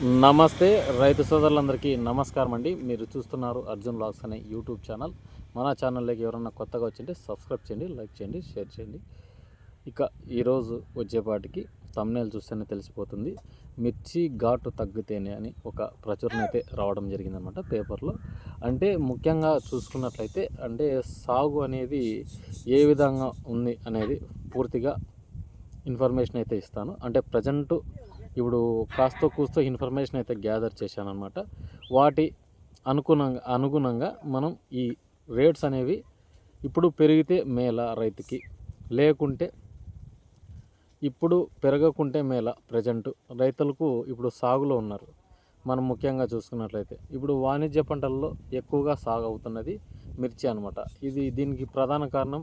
నమస్తే రైతు సోదరులందరికీ నమస్కారం అండి. మీరు చూస్తున్నారు అర్జున్ లాగ్స్ అనే యూట్యూబ్ ఛానల్. మన ఛానల్లోకి ఎవరన్నా కొత్తగా వచ్చింటే సబ్స్క్రైబ్ చేయండి లైక్ చేయండి షేర్ చేయండి. ఇక ఈరోజు వచ్చేపాటికి తమ్నేలు చూస్తేనే తెలిసిపోతుంది. మిర్చి ఘాటు తగ్గితేనే అని ఒక ప్రచురణ అయితే రావడం జరిగిందనమాట పేపర్లో. అంటే ముఖ్యంగా చూసుకున్నట్లయితే అంటే సాగు అనేది ఏ విధంగా ఉంది అనేది పూర్తిగా ఇన్ఫర్మేషన్ అయితే ఇస్తాను. అంటే ప్రజెంట్ ఇప్పుడు కాస్త కూస్తో ఇన్ఫర్మేషన్ అయితే గ్యాదర్ చేశాను అనమాట వాటి అనుగుణంగా అనుగుణంగా మనం ఈ రేట్స్ అనేవి ఇప్పుడు పెరిగితే మేల రైతుకి. లేకుంటే ఇప్పుడు పెరగకుంటే మేల ప్రజెంట్ రైతులకు ఇప్పుడు సాగులో ఉన్నారు. మనం ముఖ్యంగా చూసుకున్నట్లయితే ఇప్పుడు వాణిజ్య పంటల్లో ఎక్కువగా సాగు అవుతున్నది మిర్చి అనమాట ఇది దీనికి ప్రధాన కారణం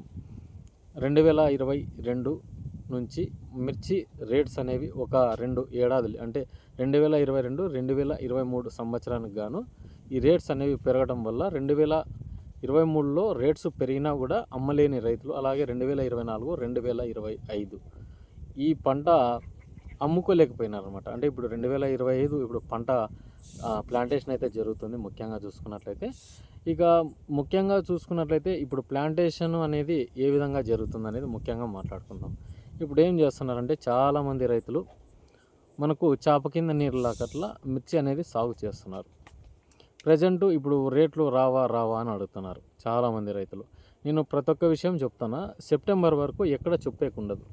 రెండు వేల ఇరవై రెండు నుంచి మిర్చి రేట్స్ అనేవి ఒక రెండు ఏడాదులు అంటే రెండు వేల ఇరవై రెండు రెండు వేల ఇరవై మూడు సంవత్సరానికి గాను ఈ రేట్స్ అనేవి పెరగడం వల్ల రెండు వేల ఇరవై మూడులో రేట్స్ పెరిగినా కూడా అమ్మలేని రైతులు అలాగే రెండు వేల ఇరవై నాలుగు రెండు వేల ఇరవై ఐదు ఈ పంట అమ్ముకోలేకపోయినారు అనమాట అంటే ఇప్పుడు రెండు వేల ఇరవై ఐదు ఇప్పుడు పంట ప్లాంటేషన్ అయితే జరుగుతుంది ముఖ్యంగా చూసుకున్నట్లయితే. ఇక ముఖ్యంగా చూసుకున్నట్లయితే ఇప్పుడు ప్లాంటేషన్ అనేది ఏ విధంగా జరుగుతుంది అనేది ముఖ్యంగా మాట్లాడుకుందాం. ఇప్పుడు ఏం చేస్తున్నారంటే చాలామంది రైతులు మనకు చేప కింద నీరు లాకట్ల మిర్చి అనేది సాగు చేస్తున్నారు. ప్రజెంట్ ఇప్పుడు రేట్లు రావా రావా అని అడుగుతున్నారు చాలామంది రైతులు. నేను ప్రతి ఒక్క విషయం చెప్తాను సెప్టెంబర్ వరకు ఎక్కడ చెప్పేకుండదు.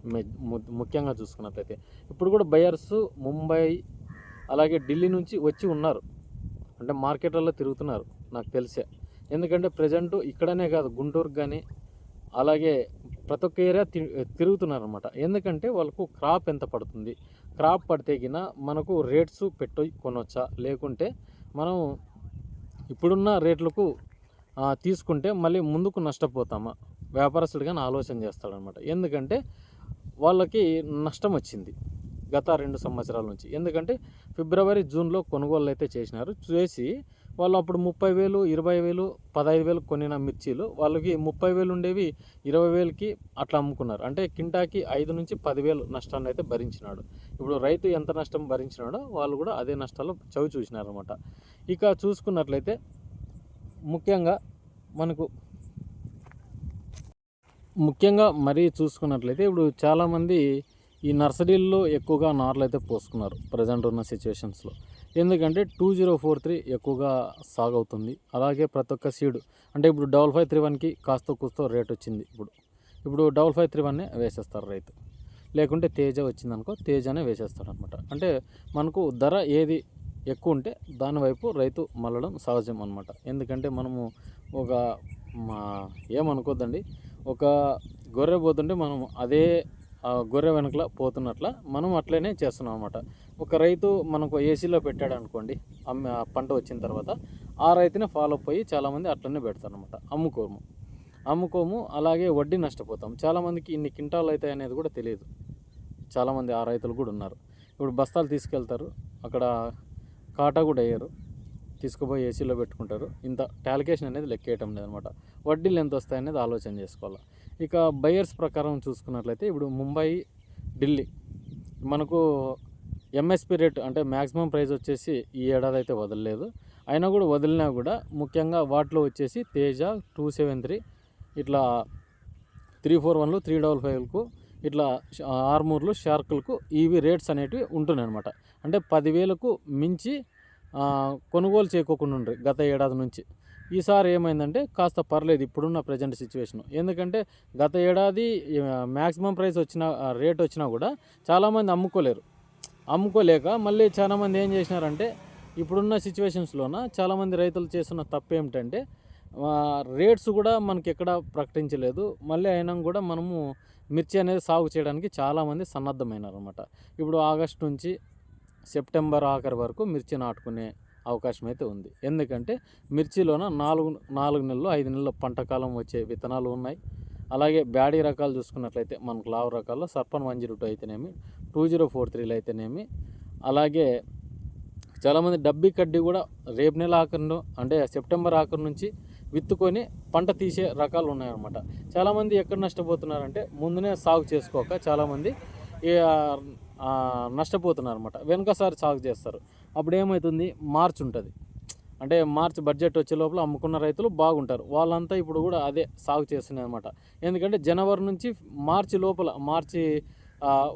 ముఖ్యంగా చూసుకున్నట్లయితే. ఇప్పుడు కూడా బయర్స్ ముంబై అలాగే ఢిల్లీ నుంచి వచ్చి ఉన్నారు. అంటే మార్కెట్లలో తిరుగుతున్నారు నాకు తెలిసే. ఎందుకంటే ప్రజెంట్ ఇక్కడనే కాదు గుంటూరుకు కానీ అలాగే ప్రతి ఒక్క ఏరియా తి తిరుగుతున్నారు అనమాట ఎందుకంటే వాళ్ళకు క్రాప్ ఎంత పడుతుంది? క్రాప్ పడితే గిన మనకు రేట్స్ పెట్టి కొనొచ్చా? లేకుంటే మనం ఇప్పుడున్న రేట్లకు తీసుకుంటే మళ్ళీ ముందుకు నష్టపోతామా? వ్యాపారస్తుడు కానీ ఆలోచన చేస్తాడనమాట ఎందుకంటే వాళ్ళకి నష్టం వచ్చింది గత రెండు సంవత్సరాల నుంచి. ఎందుకంటే ఫిబ్రవరి జూన్లో కొనుగోలు అయితే చేసినారు. చేసి వాళ్ళు అప్పుడు ముప్పై వేలు ఇరవై వేలు పదహైదు వేలు కొనిన మిర్చీలు. వాళ్ళకి ముప్పై వేలు ఉండేవి ఇరవై వేలకి అట్లా అమ్ముకున్నారు. అంటే కింటాకి ఐదు నుంచి పదివేలు నష్టాన్ని అయితే భరించినాడు. ఇప్పుడు రైతు ఎంత నష్టం భరించినాడో వాళ్ళు కూడా అదే నష్టాలు చవి చూసినారనమాట ఇక చూసుకున్నట్లయితే ముఖ్యంగా మనకు ముఖ్యంగా మరీ చూసుకున్నట్లయితే ఇప్పుడు చాలామంది ఈ నర్సరీల్లో ఎక్కువగా నార్లు అయితే పోసుకున్నారు. ప్రజెంట్ ఉన్న సిచ్యువేషన్స్లో ఎందుకంటే టూ జీరో ఫోర్ త్రీ ఎక్కువగా సాగవుతుంది. అలాగే ప్రతి ఒక్క సీడ్ అంటే ఇప్పుడు డబల్ ఫైవ్ త్రీ వన్కి కాస్త కూస్తో రేట్ వచ్చింది ఇప్పుడు. ఇప్పుడు డబల్ ఫైవ్ త్రీ వన్నే వేసేస్తారు రైతు. లేకుంటే తేజ వచ్చిందనుకో తేజనే వేసేస్తాడు అనమాట అంటే మనకు ధర ఏది ఎక్కువ ఉంటే దానివైపు రైతు మళ్ళడం సహజం అనమాట. ఎందుకంటే మనము ఒక మా ఏమనుకోద్దండి ఒక గొర్రె పోతుంటే మనం అదే ఆ గొర్రె వెనకల పోతున్నట్ల మనం అట్లనే చేస్తున్నాం అనమాట. ఒక రైతు మనకు ఏసీలో పెట్టాడు అనుకోండి ఆ పంట వచ్చిన తర్వాత ఆ రైతునే ఫాలో అప్ అయ్యి చాలామంది అట్లనే పెడతారు అనమాట అమ్ముకోము. అమ్ముకోము అలాగే వడ్డీ నష్టపోతాం. చాలామందికి ఇన్ని కింటాలు అవుతాయి అనేది కూడా తెలియదు. చాలామంది ఆ రైతులు కూడా ఉన్నారు. ఇప్పుడు బస్తాలు తీసుకెళ్తారు అక్కడ కాటా కూడా వేయరు తీసుకుపోయి ఏసీలో పెట్టుకుంటారు. ఇంత టాలికేషన్ అనేది లెక్కేయటం లేదనమాట వడ్డీలు ఎంత వస్తాయనేది ఆలోచన చేసుకోవాలి. ఇక బయర్స్ ప్రకారం చూసుకున్నట్లయితే ఇప్పుడు ముంబై ఢిల్లీ మనకు ఎంఎస్పి రేట్ అంటే మ్యాక్సిమం ప్రైస్ వచ్చేసి ఈ ఏడాది అయితే వదలలేదు. అయినా కూడా వదిలినా కూడా ముఖ్యంగా వాటిలో వచ్చేసి తేజ టూ సెవెన్ త్రీ ఇట్లా త్రీ ఫోర్ వన్లు త్రీ డబల్ ఫైవ్లకు ఇట్లా ఆర్మూర్లు షార్కులకు ఇవి రేట్స్ అనేటివి ఉంటున్నాయి అనమాట అంటే పదివేలకు మించి కొనుగోలు చేయకోకుండా ఉండ్రి గత ఏడాది నుంచి. ఈసారి ఏమైందంటే కాస్త పర్లేదు ఇప్పుడున్న ప్రజెంట్ సిచ్యువేషన్ ఎందుకంటే గత ఏడాది మ్యాక్సిమం ప్రైస్ వచ్చిన రేట్ వచ్చినా కూడా చాలామంది అమ్ముకోలేరు. అమ్ముకోలేక మళ్ళీ చాలామంది ఏం చేసినారంటే ఇప్పుడున్న సిచ్యువేషన్స్లోన చాలామంది రైతులు చేస్తున్న తప్పు ఏమిటంటే రేట్స్ కూడా మనకి ఎక్కడ ప్రకటించలేదు. మళ్ళీ అయినా కూడా మనము మిర్చి అనేది సాగు చేయడానికి చాలామంది సన్నద్ధమైనారు అనమాట ఇప్పుడు ఆగస్ట్ నుంచి సెప్టెంబర్ ఆఖరి వరకు మిర్చి నాటుకునే అవకాశం అయితే ఉంది. ఎందుకంటే మిర్చిలోన నాలుగు నాలుగు నెలలు ఐదు నెలల పంట కాలం వచ్చే విత్తనాలు ఉన్నాయి. అలాగే బ్యాడీ రకాలు చూసుకున్నట్లయితే మనకు లావు రకాల్లో సర్పన్ వన్ జీరో టూ అయితేనేమి టూ జీరో ఫోర్ త్రీలు అయితేనేమి అలాగే చాలామంది డబ్బి కడ్డీ కూడా రేపు నెల ఆఖరిలో అంటే సెప్టెంబర్ ఆఖరి నుంచి విత్తుకొని పంట తీసే రకాలు ఉన్నాయన్నమాట. చాలామంది ఎక్కడ నష్టపోతున్నారంటే ముందునే సాగు చేసుకోక చాలామంది నష్టపోతున్నారు అనమాట వెనుకసారి సాగు చేస్తారు. అప్పుడు ఏమవుతుంది మార్చ్ ఉంటుంది అంటే మార్చి బడ్జెట్ వచ్చే లోపల అమ్ముకున్న రైతులు బాగుంటారు. వాళ్ళంతా ఇప్పుడు కూడా అదే సాగు చేస్తున్నాయి అనమాట ఎందుకంటే జనవరి నుంచి మార్చి లోపల మార్చి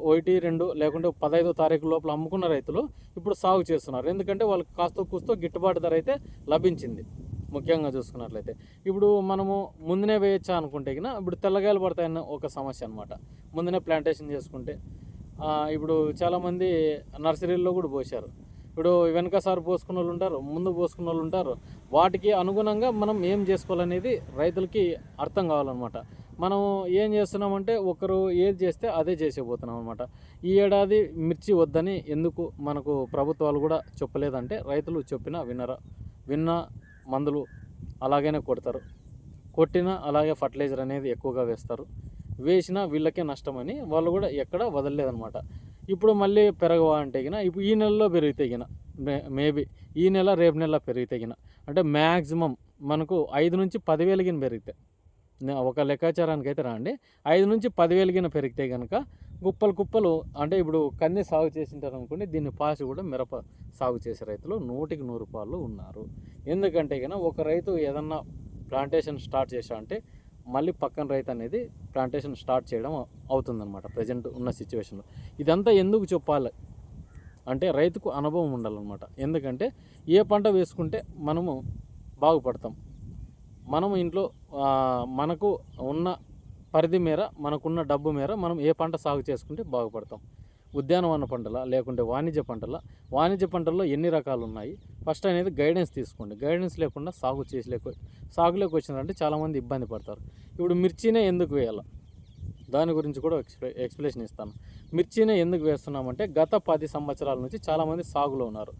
ఒకటి రెండు లేకుంటే పదహైదో తారీఖు లోపల అమ్ముకున్న రైతులు ఇప్పుడు సాగు చేస్తున్నారు. ఎందుకంటే వాళ్ళకి కాస్త కూస్తో గిట్టుబాటు ధర అయితే లభించింది ముఖ్యంగా చూసుకున్నట్లయితే. ఇప్పుడు మనము ముందునే వేయచ్చా అనుకుంటే కన్నా ఇప్పుడు తెల్లగాయలు పడతాయన్న ఒక సమస్య అనమాట ముందునే ప్లాంటేషన్ చేసుకుంటే ఇప్పుడు చాలామంది నర్సరీల్లో కూడా పోసారు ఇప్పుడు వెనకసారి పోసుకున్న వాళ్ళు ఉంటారు ముందు పోసుకున్న వాళ్ళు ఉంటారు. వాటికి అనుగుణంగా మనం ఏం చేసుకోవాలనేది రైతులకి అర్థం కావాలన్నమాట. మనం ఏం చేస్తున్నామంటే ఒకరు ఏది చేస్తే అదే చేసేపోతున్నాం అనమాట ఈ ఏడాది మిర్చి వద్దని ఎందుకు మనకు ప్రభుత్వాలు కూడా చెప్పలేదంటే రైతులు చెప్పినా వినరా విన్న మందులు అలాగనే కొడతారు. కొట్టినా అలాగే ఫర్టిలైజర్ అనేది ఎక్కువగా వేస్తారు. వేసినా వీళ్ళకే నష్టమని వాళ్ళు కూడా ఎక్కడ వదలలేదన్నమాట. ఇప్పుడు మళ్ళీ పెరగవా అంటే గిన ఇప్పుడు ఈ నెలలో పెరిగితే గిన మేబీ ఈ నెల రేపు నెల పెరిగితే గిన. అంటే మ్యాక్సిమం మనకు ఐదు నుంచి పదివేలు గిన పెరిగితే. ఒక లెక్కాచారానికి అయితే రాండి. ఐదు నుంచి పదివేలు గిన పెరిగితే కనుక కుప్పలు కుప్పలు అంటే ఇప్పుడు కంది సాగు చేసింటారు అనుకోండి దీన్ని పాసి కూడా మిరప సాగు చేసే రైతులు నూటికి నూరు రూపాయలు ఉన్నారు. ఎందుకంటే కనుక ఒక రైతు ఏదన్నా ప్లాంటేషన్ స్టార్ట్ చేశా అంటే మళ్ళీ పక్కన రైతు అనేది ప్లాంటేషన్ స్టార్ట్ చేయడం అవుతుందన్నమాట ప్రజెంట్ ఉన్న సిచ్యువేషన్లో ఇదంతా ఎందుకు చెప్పాలి? అంటే రైతుకు అనుభవం ఉండాలన్నమాట. ఎందుకంటే ఏ పంట వేసుకుంటే మనము బాగుపడతాం. మనము ఇంట్లో మనకు ఉన్న పరిధి మేర మనకున్న డబ్బు మేర మనం ఏ పంట సాగు చేసుకుంటే బాగుపడతాం. ఉద్యానవన పంటల లేకుంటే వాణిజ్య పంటల. వాణిజ్య పంటల్లో ఎన్ని రకాలు ఉన్నాయి ఫస్ట్ అనేది గైడెన్స్ తీసుకోండి. గైడెన్స్ లేకుండా సాగు చేసలేక సాగులోకి వచ్చినారంటే చాలామంది ఇబ్బంది పడతారు. ఇప్పుడు మిర్చినే ఎందుకు వేయాలి? దాని గురించి కూడా ఎక్స్ప్లె ఎక్స్ప్లెనేషన్ ఇస్తాను. మిర్చినే ఎందుకు వేస్తున్నామంటే గత పది సంవత్సరాల నుంచి చాలామంది సాగులో ఉన్నారు.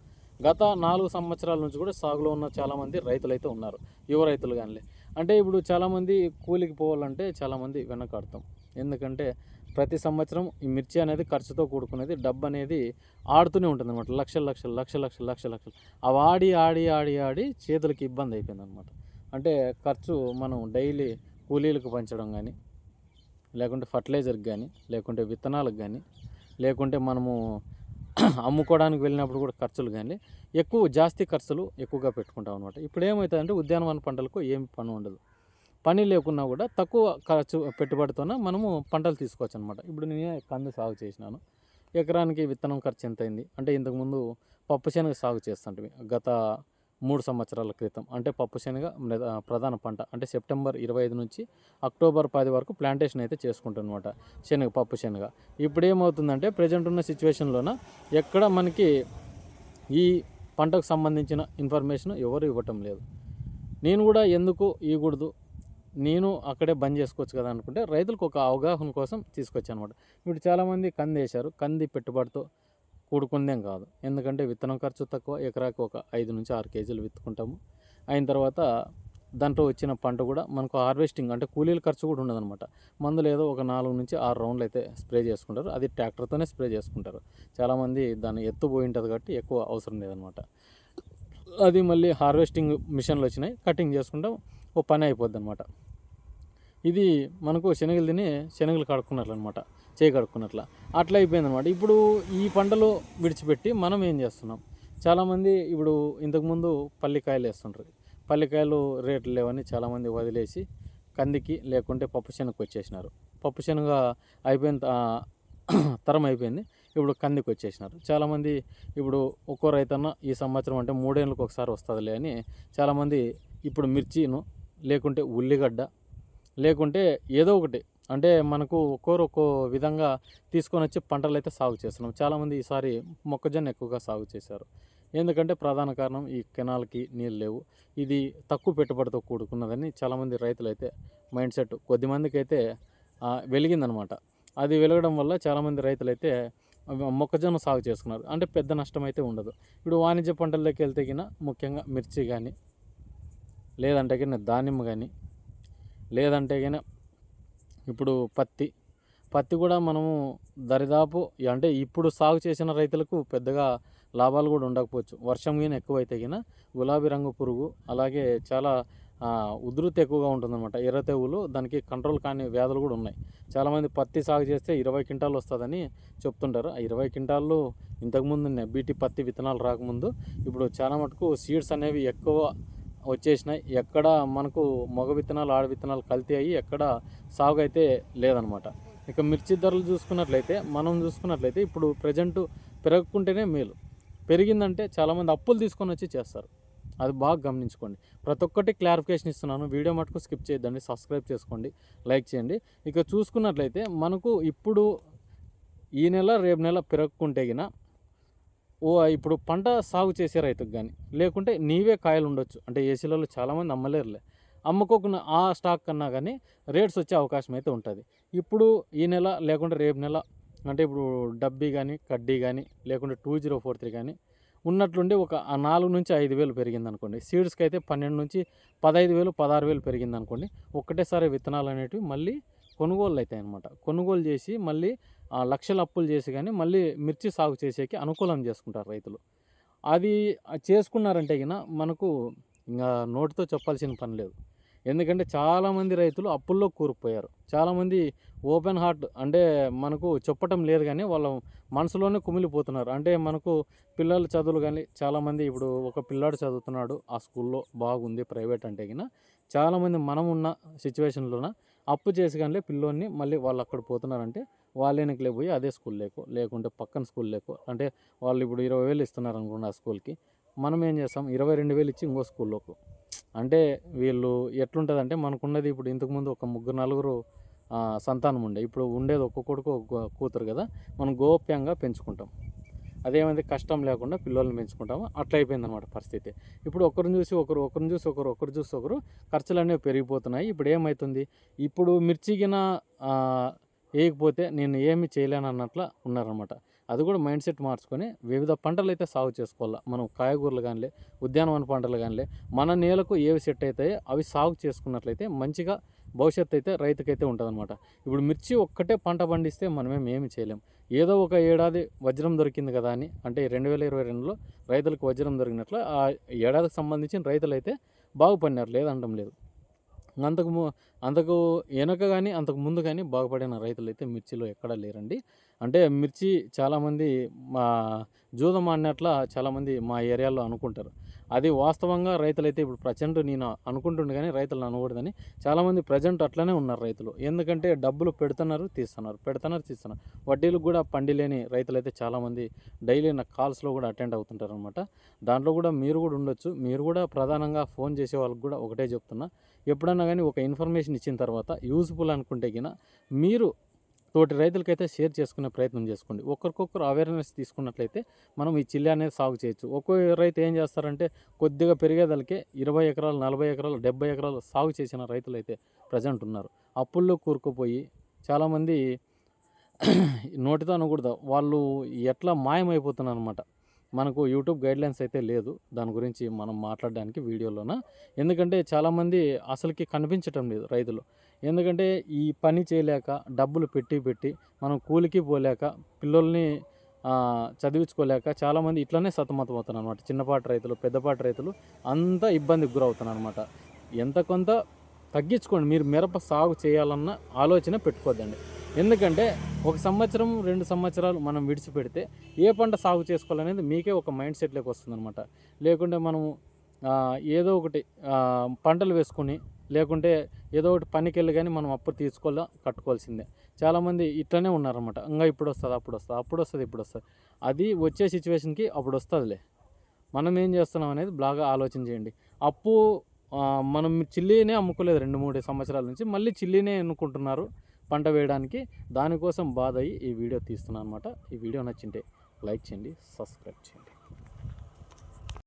గత నాలుగు సంవత్సరాల నుంచి కూడా సాగులో ఉన్న చాలామంది రైతులైతే ఉన్నారు. యువ రైతులు కానీ అంటే ఇప్పుడు చాలామంది కూలికి పోవాలంటే చాలామంది వెనకాడతాం. ఎందుకంటే ప్రతి సంవత్సరం ఈ మిర్చి అనేది ఖర్చుతో కూడుకునేది డబ్బు అనేది ఆడుతూనే ఉంటుంది అనమాట లక్షల లక్షలు లక్ష లక్షలు లక్ష లక్షలు. అవి ఆడి ఆడి ఆడి ఆడి చేతులకి ఇబ్బంది అయిపోయింది అనమాట అంటే ఖర్చు మనం డైలీ కూలీలకు పంచడం కానీ లేకుంటే ఫర్టిలైజర్కి కానీ లేకుంటే విత్తనాలకు కానీ లేకుంటే మనము అమ్ముకోవడానికి వెళ్ళినప్పుడు కూడా ఖర్చులు కానీ ఎక్కువ జాస్తి ఖర్చులు ఎక్కువగా పెట్టుకుంటాం అనమాట ఇప్పుడు ఏమవుతుందంటే ఉద్యానవన పంటలకు ఏం పని ఉండదు. పని లేకున్నా కూడా తక్కువ ఖర్చు పెట్టుబడితోనే మనము పంటలు తీసుకోవచ్చు అనమాట ఇప్పుడు నేను కంది సాగు చేసినాను. ఎకరానికి విత్తనం ఖర్చు ఎంత అయింది అంటే ఇంతకుముందు పప్పు శనగ సాగు చేస్తుంటే గత మూడు సంవత్సరాల క్రితం. అంటే పప్పు శనగ ప్రధా- ప్రధాన పంట. అంటే సెప్టెంబర్ ఇరవై ఐదు నుంచి అక్టోబర్ పది వరకు ప్లాంటేషన్ అయితే చేసుకుంటానమాట శనగ పప్పు శనగ. ఇప్పుడు ఏమవుతుందంటే ప్రజెంట్ ఉన్న సిచ్యువేషన్లోన ఎక్కడ మనకి ఈ పంటకు సంబంధించిన ఇన్ఫర్మేషన్ ఎవరు ఇవ్వటం లేదు. నేను కూడా ఎందుకు ఇవ్వకూడదు? నేను అక్కడే బంద్ చేసుకోవచ్చు కదా అనుకుంటే రైతులకు ఒక అవగాహన కోసం తీసుకొచ్చాను అనమాట ఇప్పుడు చాలామంది కంది వేశారు. కంది పెట్టుబడితో కూడుకుందేం కాదు. ఎందుకంటే విత్తనం ఖర్చు తక్కువ. ఎకరాకి ఒక ఐదు నుంచి ఆరు కేజీలు విత్తుకుంటాము. అయిన తర్వాత దాంట్లో వచ్చిన పంట కూడా మనకు హార్వెస్టింగ్ అంటే కూలీల ఖర్చు కూడా ఉండదనమాట మందులు ఏదో ఒక నాలుగు నుంచి ఆరు రౌండ్లు అయితే స్ప్రే చేసుకుంటారు. అది ట్రాక్టర్తోనే స్ప్రే చేసుకుంటారు. చాలామంది దాన్ని ఎత్తు పోయి ఉంటుంది కాబట్టి ఎక్కువ అవసరం లేదనమాట అది మళ్ళీ హార్వెస్టింగ్ మిషన్లు వచ్చినాయి. కటింగ్ చేసుకుంటాం. ఓ పని అయిపోద్ది అనమాట ఇది మనకు శనగలు తిని శనగలు కడుక్కున్నట్లు అనమాట చేయి కడుక్కున్నట్ల. అట్లా అయిపోయింది అనమాట ఇప్పుడు ఈ పంటలు విడిచిపెట్టి మనం ఏం చేస్తున్నాం? చాలామంది ఇప్పుడు ఇంతకుముందు పల్లికాయలు వేస్తుంటారు పల్లికాయలు రేట్లు లేవని చాలామంది వదిలేసి కందికి లేకుంటే పప్పు శనగకు వచ్చేసినారు. పప్పు శనగ అయిపోయిన తరం అయిపోయింది. ఇప్పుడు కందికి వచ్చేసినారు. చాలామంది ఇప్పుడు ఒక్కో రైతన్న ఈ సంవత్సరం అంటే మూడేళ్ళకి ఒకసారి వస్తుందిలే అని చాలామంది ఇప్పుడు మిర్చిను లేకుంటే ఉల్లిగడ్డ లేకుంటే ఏదో ఒకటి. అంటే మనకు ఒక్కోరు ఒక్కో విధంగా తీసుకొని వచ్చి పంటలు అయితే సాగు చేస్తున్నాం. చాలామంది ఈసారి మొక్కజొన్న ఎక్కువగా సాగు చేశారు. ఎందుకంటే ప్రధాన కారణం ఈ కెనాల్కి నీళ్ళు లేవు. ఇది తక్కువ పెట్టుబడితో కూడుకున్నదని చాలామంది రైతులు అయితే మైండ్ సెట్ కొద్దిమందికి అయితే వెలిగిందనమాట. అది వెలగడం వల్ల చాలామంది రైతులు అయితే మొక్కజొన్న సాగు చేసుకున్నారు. అంటే పెద్ద నష్టం అయితే ఉండదు. ఇప్పుడు వాణిజ్య పంటల్లోకి వెళ్తే గిన ముఖ్యంగా మిర్చి కానీ లేదంటే గిన దానిమ్మ కానీ లేదంటే కానీ ఇప్పుడు పత్తి పత్తి కూడా మనము దరిదాపు అంటే ఇప్పుడు సాగు చేసిన రైతులకు పెద్దగా లాభాలు కూడా ఉండకపోవచ్చు. వర్షం కానీ ఎక్కువైతే గిన గులాబీ రంగు పురుగు అలాగే చాలా ఉధృతి ఎక్కువగా ఉంటుందన్నమాట. ఎర్ర తెగులు దానికి కంట్రోల్ కాని వ్యాధులు కూడా ఉన్నాయి. చాలామంది పత్తి సాగు చేస్తే ఇరవై క్వింటాలు వస్తుందని చెప్తుంటారు. ఆ ఇరవై క్వింటాల్లో ఇంతకుముందు బీటీ పత్తి విత్తనాలు రాకముందు ఇప్పుడు చాలా మటుకు సీడ్స్ అనేవి ఎక్కువ వచ్చేసినాయి ఎక్కడ మనకు మగ విత్తనాలు ఆడ విత్తనాలు కల్తీ అయ్యి ఎక్కడ సాగు అయితే లేదనమాట. ఇక మిర్చి ధరలు చూసుకున్నట్లయితే మనం చూసుకున్నట్లయితే ఇప్పుడు ప్రజెంట్ పెరగకుంటేనే మేలు. పెరిగిందంటే చాలామంది అప్పులు తీసుకొని వచ్చి చేస్తారు. అది బాగా గమనించుకోండి. ప్రతి ఒక్కటి క్లారిఫికేషన్ ఇస్తున్నాను. వీడియో మటుకు స్కిప్ చేయొద్దండి. సబ్స్క్రైబ్ చేసుకోండి. లైక్ చేయండి. ఇక చూసుకున్నట్లయితే మనకు ఇప్పుడు ఈ నెల రేపు నెల పెరగకుంటే గిన ఓ ఇప్పుడు పంట సాగు చేసే రైతుకు కానీ లేకుంటే నీవే కాయలు ఉండొచ్చు అంటే ఏసీలలో చాలామంది అమ్మలేరులే. అమ్ముకోకుండా ఆ స్టాక్ కన్నా కానీ రేట్స్ వచ్చే అవకాశం అయితే ఉంటుంది. ఇప్పుడు ఈ నెల లేకుంటే రేపు నెల అంటే ఇప్పుడు డబ్బీ కానీ కడ్డీ కానీ లేకుంటే టూ జీరో ఫోర్ త్రీ కానీ ఉన్నట్లుండి ఒక నాలుగు నుంచి ఐదు వేలు పెరిగింది అనుకోండి సీడ్స్కి అయితే పన్నెండు నుంచి పదహైదు వేలు పదహారు వేలు పెరిగింది అనుకోండి ఒక్కటేసారి విత్తనాలు అనేటివి మళ్ళీ కొనుగోలు అవుతాయి అనమాట కొనుగోలు చేసి మళ్ళీ లక్షల అప్పులు చేసి కానీ మళ్ళీ మిర్చి సాగు చేసేకి అనుకూలం చేసుకుంటారు రైతులు. అది చేసుకున్నారంటే గిన మనకు ఇంకా నోటితో చెప్పాల్సిన పని లేదు. ఎందుకంటే చాలామంది రైతులు అప్పుల్లో కూరుకుపోయారు. చాలామంది ఓపెన్ హార్ట్ అంటే మనకు చెప్పటం లేదు కానీ వాళ్ళ మనసులోనే కుమిలిపోతున్నారు. అంటే మనకు పిల్లల చదువులు కానీ చాలామంది ఇప్పుడు ఒక పిల్లాడు చదువుతున్నాడు ఆ స్కూల్లో బాగుంది ప్రైవేట్ అంటే గిన చాలామంది మనం ఉన్న సిచ్యువేషన్లోన అప్పు చేసి కానీ పిల్లోని మళ్ళీ వాళ్ళు అక్కడ పోతున్నారంటే వాళ్ళేనకి పోయి అదే స్కూల్ లేకు లేకుంటే పక్కన స్కూల్ లేకో అంటే వాళ్ళు ఇప్పుడు ఇరవై వేలు ఇస్తున్నారు అనుకోండి ఆ స్కూల్కి మనం ఏం చేస్తాం? ఇరవై రెండు వేలు ఇచ్చి ఇంకో స్కూల్లోకి అంటే వీళ్ళు ఎట్లుంటుంది అంటే మనకున్నది ఇప్పుడు ఇంతకుముందు ఒక ముగ్గురు నలుగురు సంతానం ఉండే. ఇప్పుడు ఉండేది ఒక్క కొడుకు కూతురు కదా మనం గోప్యంగా పెంచుకుంటాం. అదేమైంది? కష్టం లేకుండా పిల్లల్ని పెంచుకుంటాము. అట్లా అయిపోయిందనమాట పరిస్థితి. ఇప్పుడు ఒకరిని చూసి ఒకరు ఒకరిని చూసి ఒకరు ఒకరు చూసి ఒకరు ఖర్చులు అనేవి పెరిగిపోతున్నాయి. ఇప్పుడు ఏమవుతుంది ఇప్పుడు మిర్చిగిన వేయకపోతే నేను ఏమి చేయలేను అన్నట్లు ఉన్నారనమాట అది కూడా మైండ్ సెట్ మార్చుకొని వివిధ పంటలు అయితే సాగు చేసుకోవాలా. మనం కాయగూరలు కానీ ఉద్యానవన పంటలు కానీ మన నేలకు ఏవి సెట్ అవుతాయో అవి సాగు చేసుకున్నట్లయితే మంచిగా భవిష్యత్తు అయితే రైతుకైతే ఉంటుందన్నమాట. ఇప్పుడు మిర్చి ఒక్కటే పంట పండిస్తే మనమేం ఏమి చేయలేం. ఏదో ఒక ఏడాది వజ్రం దొరికింది కదా అని అంటే రెండు వేల ఇరవై రెండులో రైతులకు వజ్రం దొరికినట్లు ఆ ఏడాదికి సంబంధించిన రైతులు అయితే బాగుపడినారు లేదంటం లేదు. అంతకు ము- అంతకు వెనక కానీ అంతకు ముందు కానీ బాగుపడిన రైతులు అయితే మిర్చిలో ఎక్కడా లేరండి. అంటే మిర్చి చాలామంది మా జూదం అన్నట్ల చాలామంది మా ఏరియాలో అనుకుంటారు. అది వాస్తవంగా రైతులైతే ఇప్పుడు ప్రజెంట్ నేను అనుకుంటుండే కానీ రైతులు అనకూడదని చాలామంది ప్రజెంట్ అట్లనే ఉన్నారు రైతులు. ఎందుకంటే డబ్బులు పెడుతున్నారు తీస్తున్నారు పెడుతున్నారు తీస్తున్నారు. వడ్డీలకు కూడా పండిలేని రైతులైతే చాలామంది డైలీ నా కాల్స్లో కూడా అటెండ్ అవుతుంటారు అనమాట దాంట్లో కూడా మీరు కూడా ఉండొచ్చు. మీరు కూడా ప్రధానంగా ఫోన్ చేసే వాళ్ళకి కూడా ఒకటే చెప్తున్నా. ఎప్పుడన్నా కానీ ఒక ఇన్ఫర్మేషన్ ఇచ్చిన తర్వాత యూజ్ఫుల్ అనుకుంటే గిన మీరు తోటి రైతులకైతే షేర్ చేసుకునే ప్రయత్నం చేసుకోండి. ఒకరికొకరు అవేర్నెస్ తీసుకున్నట్లయితే మనం ఈ చిల్లి అనేది సాగు చేయొచ్చు. ఒక్కో రైతు ఏం చేస్తారంటే కొద్దిగా పెరిగేదలకే ఇరవై ఎకరాలు నలభై ఎకరాలు డెబ్బై ఎకరాలు సాగు చేసిన రైతులు అయితే ప్రజెంట్ ఉన్నారు. అప్పుల్లో కూరుకుపోయి చాలామంది నోటితో అనకూడదు. వాళ్ళు ఎట్లా మాయమైపోతున్నారు అనమాట మనకు యూట్యూబ్ గైడ్లైన్స్ అయితే లేదు. దాని గురించి మనం మాట్లాడడానికి వీడియోలోన? ఎందుకంటే చాలామంది అసలుకి కనిపించటం లేదు రైతులు. ఎందుకంటే ఈ పని చేయలేక డబ్బులు పెట్టి పెట్టి మనం కూలికి పోలేక పిల్లల్ని చదివించుకోలేక చాలామంది ఇట్లనే సతమతం అనమాట చిన్నపాటి రైతులు పెద్దపాటి రైతులు అంతా ఇబ్బందికి గురవుతున్నారు అనమాట ఎంత కొంత తగ్గించుకోండి. మీరు మిరప సాగు చేయాలన్న ఆలోచన పెట్టుకోద్దండి. ఎందుకంటే ఒక సంవత్సరం రెండు సంవత్సరాలు మనం విడిచిపెడితే ఏ పంట సాగు చేసుకోవాలనేది మీకే ఒక మైండ్ సెట్లోకి వస్తుందన్నమాట. లేకుంటే మనము ఏదో ఒకటి పంటలు వేసుకొని లేకుంటే ఏదో ఒకటి పనికి వెళ్ళి కానీ మనం అప్పు తీసుకోవాలా కట్టుకోవాల్సిందే. చాలామంది ఇట్లనే ఉన్నారన్నమాట. ఇంకా ఇప్పుడు వస్తుంది అప్పుడు వస్తుంది అప్పుడు వస్తుంది ఇప్పుడు వస్తుంది. అది వచ్చే సిచ్యువేషన్కి అప్పుడు వస్తుందిలే. మనం ఏం చేస్తున్నాం అనేది బాగా ఆలోచన చేయండి. అప్పు మనం చిల్లీనే అమ్ముకోలేదు రెండు మూడు సంవత్సరాల నుంచి. మళ్ళీ చిల్లీనే ఎన్నుకుంటున్నారు పంట వేయడానికి. దానికోసం బాధ అయ్యి ఈ వీడియో తీస్తున్నాను అనమాట ఈ వీడియో నచ్చింటే లైక్ చేయండి సబ్స్క్రైబ్ చేయండి.